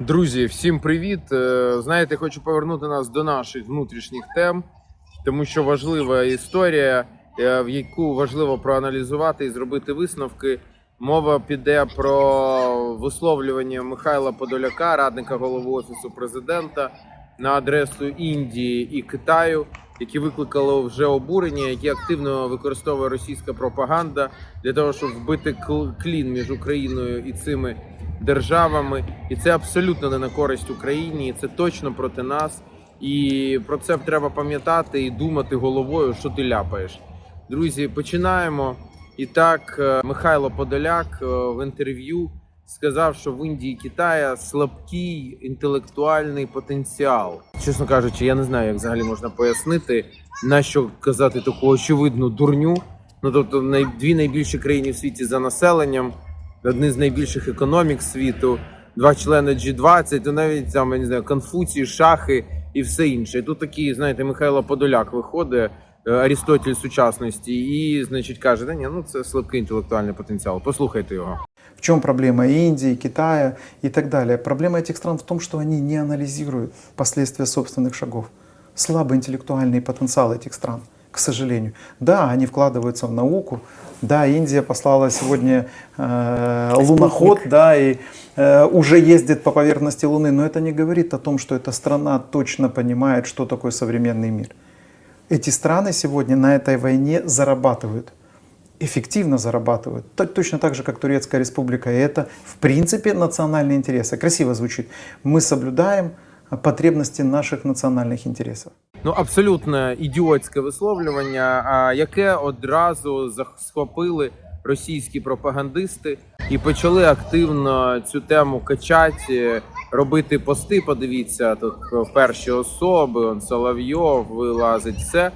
Друзі, всім привіт! Е, Знаєте, хочу повернути нас до наших внутрішніх тем, тому що важлива історія, е, в яку важливо проаналізувати і зробити висновки. Мова піде про висловлювання Михайла Подоляка, радника голови офісу президента, на адресу Індії і Китаю, які викликало вже обурення, які активно використовує російська пропаганда для того, щоб вбити клін між Україною і цими державами, і це абсолютно не на користь Україні. і Це точно проти нас. І про це треба пам'ятати і думати головою, що ти ляпаєш. Друзі, починаємо. І так, е, Михайло Подоляк е, в інтерв'ю сказав, що в Індії і Китаї слабкий інтелектуальний потенціал. Чесно кажучи, я не знаю, як взагалі можна пояснити, на що казати таку очевидну дурню. Ну тобто, дві найбільші країни в світі за населенням, одні з найбільших економік світу, два члени G20, то навіть там я не знаю, Конфуцій, шахи і все інше. І тут такий, знаєте, Михайло Подоляк виходить, е, Арістотель сучасності, і значить каже: да ні, ну це слабкий інтелектуальний потенціал. Послухайте його. В чем проблема Индии, Китая и так далее? Проблема этих стран в том, что они не анализируют последствия собственных шагов. Слабый интеллектуальный потенциал этих стран, к сожалению. Да, они вкладываются в науку. да, Индия послала сегодня э, луноход, да, и э, уже ездит по поверхности Луны, но это не говорит о том, что эта страна точно понимает, что такое современный мир. Эти страны сегодня на этой войне зарабатывают эффективно зарабатывают. То- Точно так же, как Турецкая республика. И это, в принципе, национальные интересы. Красиво звучит. Мы соблюдаем потребности наших национальных интересов. Ну, абсолютно ідіотське висловлювання, яке одразу схопили російські пропагандисти і почали активно цю тему качати, робити пости. Подивіться тут перші особи. Он Соловйов вилазить все.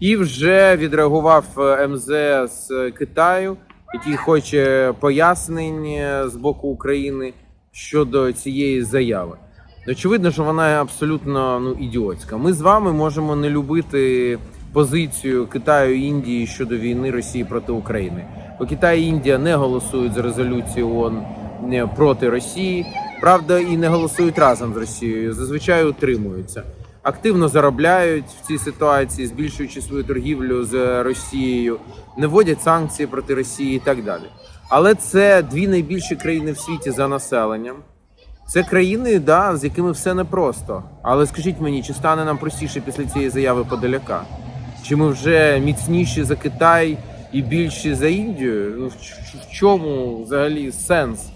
І вже відреагував е, МЗ з Китаю, який хоче пояснень е, з боку України щодо цієї заяви. Очевидно, що вона абсолютно ну ідіотська. Ми з вами можемо не любити позицію Китаю і Індії щодо війни Росії проти України. Бо Китай і Індія не голосують за резолюцію ООН не, проти Росії. Правда, і не голосують разом з Росією. Зазвичай утримуються. Активно заробляють в цій ситуації, збільшуючи свою торгівлю з Росією, не вводять санкції проти Росії і так далі. Але це дві найбільші країни в світі за населенням. Це країни, да, з якими все непросто. Але скажіть мені, чи стане нам простіше після цієї заяви Подоляка? Чи ми вже міцніші за Китай і більші за Індію? Ну, в чому взагалі сенс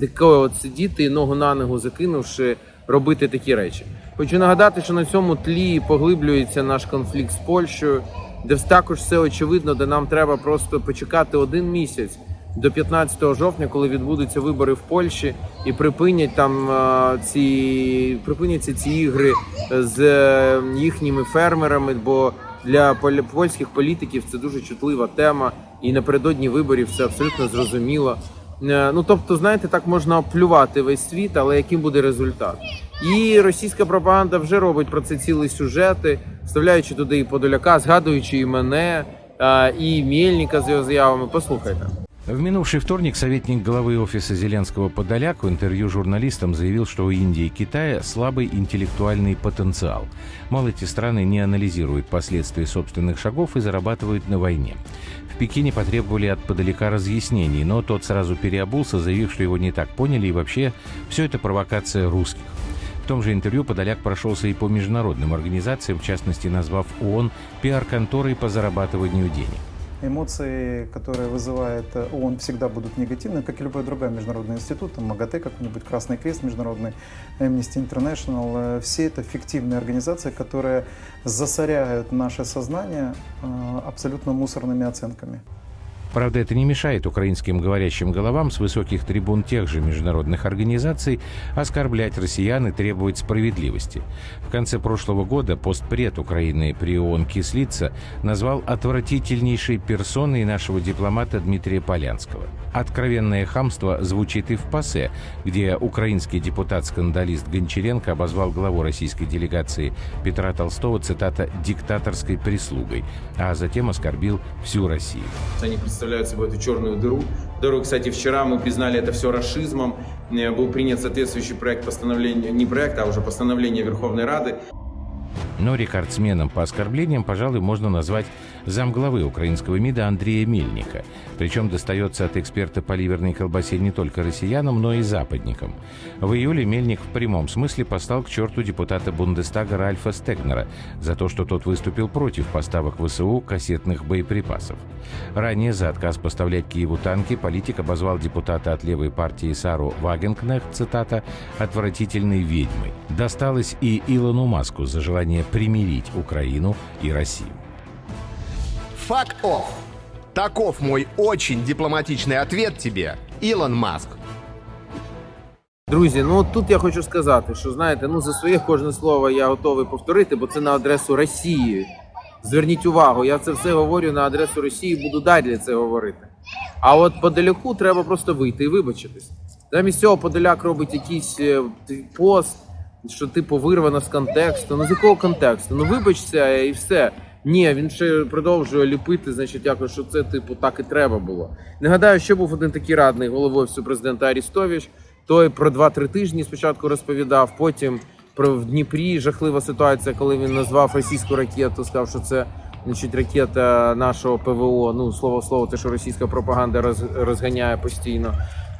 такого от сидіти і ногу на ногу закинувши, робити такі речі? Хочу нагадати, що на цьому тлі поглиблюється наш конфлікт з Польщею, де також все очевидно, де нам треба просто почекати один місяць до 15 жовтня, коли відбудуться вибори в Польщі, і припинять там е, ці припиняться ці ігри з е, їхніми фермерами. Бо для польських політиків це дуже чутлива тема, і напередодні виборів це абсолютно зрозуміло. Е, Ну тобто, знаєте, так можна оплювати весь світ, але яким буде результат? І російська пропаганда вже робить про це цілі сюжети, вставляючи туди і Подоляка, згадуючи і мене, е, і Мельника з його заявами. Послухайте. В минувший вторник советник главы офиса Зеленского Подоляк в интервью журналистам заявил, что у Индии и Китая слабый интеллектуальный потенциал. Мол, эти страны не анализируют последствия собственных шагов и зарабатывают на войне. В Пекине потребовали от Подоляка разъяснений, но тот сразу переобулся, заявив, что его не так поняли и вообще все это провокация русских. В том же интервью Подоляк прошелся и по международным организациям, в частности назвав ООН пиар-конторой по зарабатыванию денег. Эмоции, которые вызывает э, ООН, всегда будут негативны, как и любой другой международный институт, там МАГАТЭ какой-нибудь, Красный Крест международный, Amnesty International. э, Все это фиктивные организации, которые засоряют наше сознание э, абсолютно мусорными оценками. Правда, это не мешает украинским говорящим головам с высоких трибун тех же международных организаций оскорблять россиян и требовать справедливости. В конце прошлого года постпред Украины при ООН Кислица назвал отвратительнейшей персоной нашего дипломата Дмитрия Полянского. Откровенное хамство звучит и в ПАСЕ, где украинский депутат-скандалист Гончаренко обозвал главу российской делегации Петра Толстого, цитата, «диктаторской прислугой», а затем оскорбил всю Россию. Они представляют представляют собой эту черную дыру. Дыру, кстати, вчера мы признали это все расизмом. Э, Был принят соответствующий проект постановления, не проект, а уже постановление Верховной Рады. Но рекордсменом по оскорблениям, пожалуй, можно назвать замглавы украинского МИДа Андрея Мельника. Причем достается от эксперта по ливерной колбасе не только россиянам, но и западникам. В июле Мельник в прямом смысле послал к черту депутата Бундестага Ральфа Стегнера за то, что тот выступил против поставок ВСУ кассетных боеприпасов. Ранее за отказ поставлять Киеву танки политик обозвал депутата от левой партии Сару Вагенкнехт, цитата, «отвратительной ведьмой». Досталось и Илону Маску за желание примирить Украину и Россию. Fuck off. Таков мой очень дипломатичный ответ тебе, Илон Маск. Друзі, ну тут я хочу сказати, що знаєте, ну за своє кожне слово я готовий повторити, бо це на адресу Росії. Зверніть увагу, я це все говорю на адресу Росії, буду далі це говорити. А от Подоляку треба просто вийти і вибачитись. Замість цього Подоляк робить якийсь е, пост, що типу вирвано з контексту. Ну з якого контексту? Ну вибачся і все. Ні, він ще продовжує ліпити, значить, якось, що це типу так і треба було. Нагадаю, що був один такий радний головою президента Арістович. Той про 2-3 тижні спочатку розповідав, потім про в Дніпрі жахлива ситуація, коли він назвав російську ракету, сказав, що це значить ракета нашого ПВО. Ну слово слово, те, що російська пропаганда роз, розганяє постійно.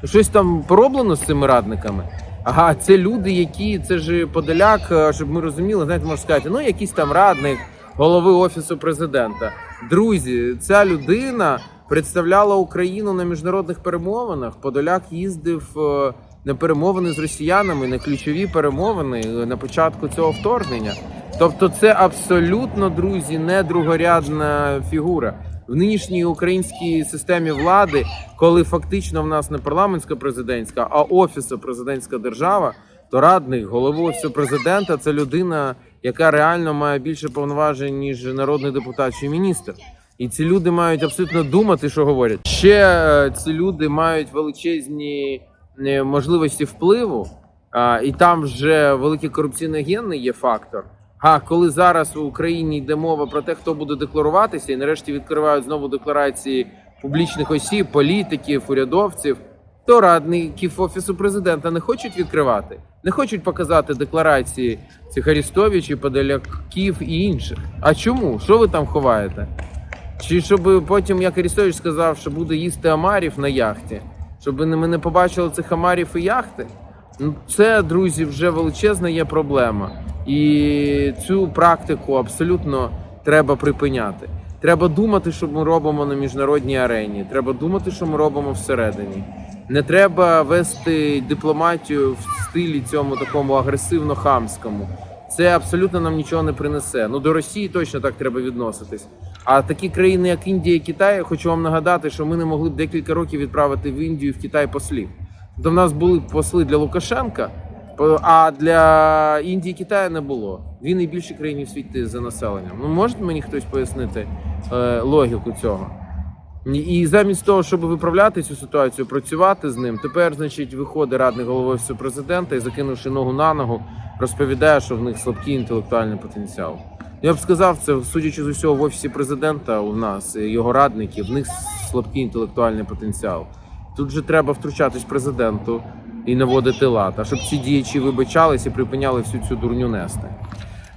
Щось там пороблено з цими радниками. Ага, це люди, які це ж Подоляк, е, щоб ми розуміли, знаєте, можна сказати, ну якийсь там радник голови офісу президента. Друзі, ця людина представляла Україну на міжнародних перемовинах. Подоляк їздив е, на перемовини з росіянами, на ключові перемовини е, на початку цього вторгнення. Тобто, це абсолютно, друзі, не другорядна фігура. В нинішній українській системі влади, коли фактично в нас не парламентська президентська, а офісу президентська держава, то радник голови офісу президента це людина, яка реально має більше повноважень ніж народний депутат чи міністр. І ці люди мають абсолютно думати, що говорять. Ще е, ці люди мають величезні е, можливості впливу, і там вже великий корупційно-генний є фактор. А коли зараз в Україні йде мова про те, хто буде декларуватися, і нарешті відкривають знову декларації публічних осіб, політиків, урядовців, то радників офісу президента не хочуть відкривати, не хочуть показати декларації цих Арістовичів, Подоляків і інших. А чому? Що ви там ховаєте? Чи щоб потім, як Арістович сказав, що буде їсти амарів на яхті, щоб ми не побачили цих амарів і яхти? Це, друзі, вже величезна є проблема. І цю практику абсолютно треба припиняти. Треба думати, що ми робимо на міжнародній арені. Треба думати, що ми робимо всередині. Не треба вести дипломатію в стилі цьому такому агресивно-хамському. Це абсолютно нам нічого не принесе. Ну до Росії точно так треба відноситись. А такі країни, як Індія і Китай, хочу вам нагадати, що ми не могли б декілька років відправити в Індію і в Китай послів. В нас були посли для Лукашенка, а для Індії і Китаю не було. Дві найбільші країни в світі за населенням. Ну може мені хтось пояснити е, логіку цього? І замість того, щоб виправляти цю ситуацію, працювати з ним, тепер, значить, виходить радник голови президента і закинувши ногу на ногу, розповідає, що в них слабкий інтелектуальний потенціал. Я б сказав, це судячи з усього в офісі президента у нас його радників, в них слабкий інтелектуальний потенціал. Тут же треба втручатись президенту і наводити лад, а щоб ці діячі вибачались і припиняли всю цю дурню нести.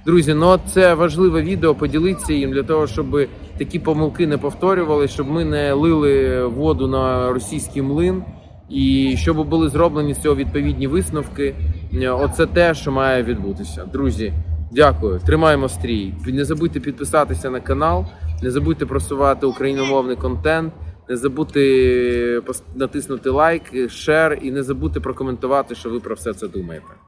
Друзі, ну це важливе відео. Поділіться їм для того, щоб такі помилки не повторювали, щоб ми не лили воду на російський млин, і щоб були зроблені з цього відповідні висновки. Оце те, що має відбутися. Друзі, дякую. Тримаємо стрій. Не забудьте підписатися на канал, не забудьте просувати україномовний контент. Не забути натиснути лайк, шер і не забути прокоментувати, що ви про все це думаєте.